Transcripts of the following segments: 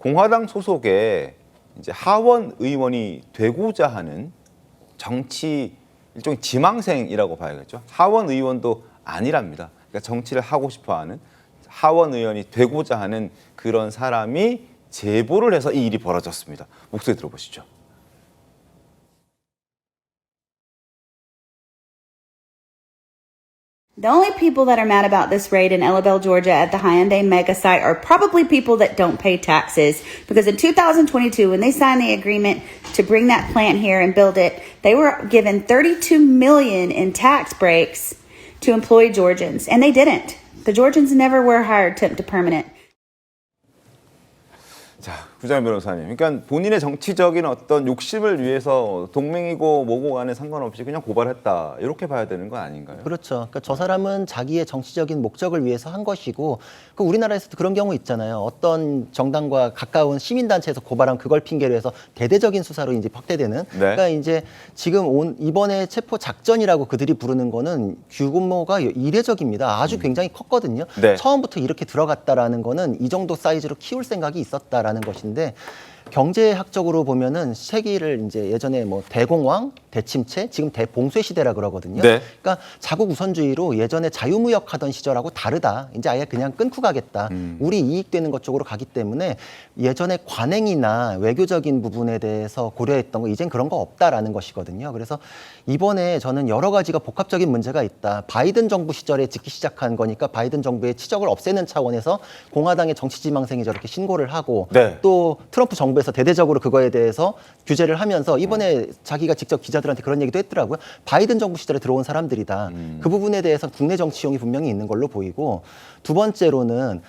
공화당 소속의 이제 하원 의원이 되고자 하는 정치 일종의 지망생이라고 봐야겠죠. 하원 의원도 아니랍니다. 그러니까 정치를 하고 싶어하는 하원 의원이 되고자 하는 그런 사람이 제보를 해서 이 일이 벌어졌습니다. 목소리 들어보시죠. The only people that are mad about this raid in Elabelle, Georgia at the Hyundai mega site are probably people that don't pay taxes. Because in 2022, when they signed the agreement to bring that plant here and build it, they were given 32 million in tax breaks to employ Georgians, and they didn't. The Georgians never were hired temp to permanent. 자, 구장 변호사님. 그러니까 본인의 정치적인 어떤 욕심을 위해서 동맹이고 뭐고 간에 상관없이 그냥 고발했다. 이렇게 봐야 되는 건 아닌가요? 그렇죠. 그러니까 저 사람은 자기의 정치적인 목적을 위해서 한 것이고 그 우리나라에서도 그런 경우 있잖아요. 어떤 정당과 가까운 시민단체에서 고발한 그걸 핑계로 해서 대대적인 수사로 이제 확대되는. 네. 그러니까 이제 지금 온 이번에 체포 작전이라고 그들이 부르는 거는 규모가 이례적입니다. 아주 굉장히 컸거든요. 음. 네. 처음부터 이렇게 들어갔다라는 거는 이 정도 사이즈로 키울 생각이 있었다라는 것인데 경제학적으로 보면은 세기를 이제 예전에 뭐 대공황, 대침체, 지금 대봉쇄 시대라 그러거든요. 네. 그러니까 자국 우선주의로 예전에 자유무역 하던 시절하고 다르다. 이제 아예 그냥 끊고 가겠다. 음. 우리 이익되는 것 쪽으로 가기 때문에 예전에 관행이나 외교적인 부분에 대해서 고려했던 거 이젠 그런 거 없다라는 것이거든요. 그래서 이번에 저는 여러 가지가 복합적인 문제가 있다. 바이든 정부 시절에 짓기 시작한 거니까 바이든 정부의 치적을 없애는 차원에서 공화당의 정치지망생이 저렇게 신고를 하고 네. 또 트럼프 정부에서 대대적으로 그거에 대해서 규제를 하면서 이번에 자기가 직접 기자 들한테 그런 얘기도 했더라고요. 바이든 정부 시절에 들어온 사람들이다. 그 부분에 대해서 국내 정치용이 분명히 있는 걸로 보이고 두 번째로는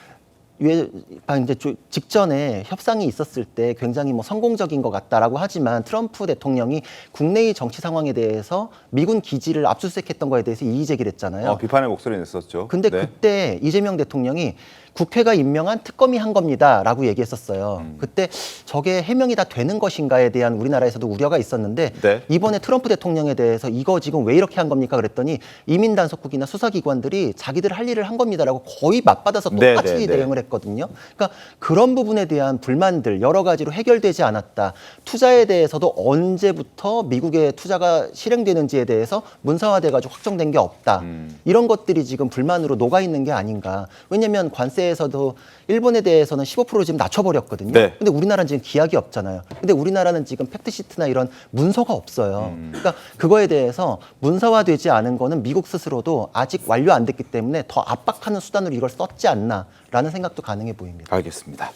왜 아, 이제 조- 직전에 협상이 있었을 때 굉장히 뭐 성공적인 것 같다라고 하지만 트럼프 대통령이 국내의 정치 상황에 대해서 미군 기지를 압수수색했던 거에 대해서 이의 제기를 했잖아요. 어, 비판의 목소리 냈었죠. 근데 네. 그때 이재명 대통령이 국회가 임명한 특검이 한 겁니다라고 얘기했었어요. 음. 그때 저게 해명이 다 되는 것인가에 대한 우리나라에서도 우려가 있었는데 네. 이번에 트럼프 대통령에 대해서 이거 지금 왜 이렇게 한 겁니까 그랬더니 이민 단속국이나 수사기관들이 자기들 할 일을 한 겁니다라고 거의 맞받아서 네, 똑같이 네, 네. 대응을 했거든요. 그러니까 그런 부분에 대한 불만들 여러 가지로 해결되지 않았다. 투자에 대해서도 언제부터 미국의 투자가 실행되는지에 대해서 문서화돼가지고 확정된 게 없다. 음. 이런 것들이 지금 불만으로 녹아 있는 게 아닌가. 왜냐하면 관세 에서도 일본에 대해서는 15% 지금 낮춰버렸거든요. 네. 근데 우리나라는 지금 기약이 없잖아요. 근데 우리나라는 지금 팩트시트나 이런 문서가 없어요. 음. 그러니까 그거에 대해서 문서화되지 않은 거는 미국 스스로도 아직 완료 안 됐기 때문에 더 압박하는 수단으로 이걸 썼지 않나라는 생각도 가능해 보입니다. 알겠습니다.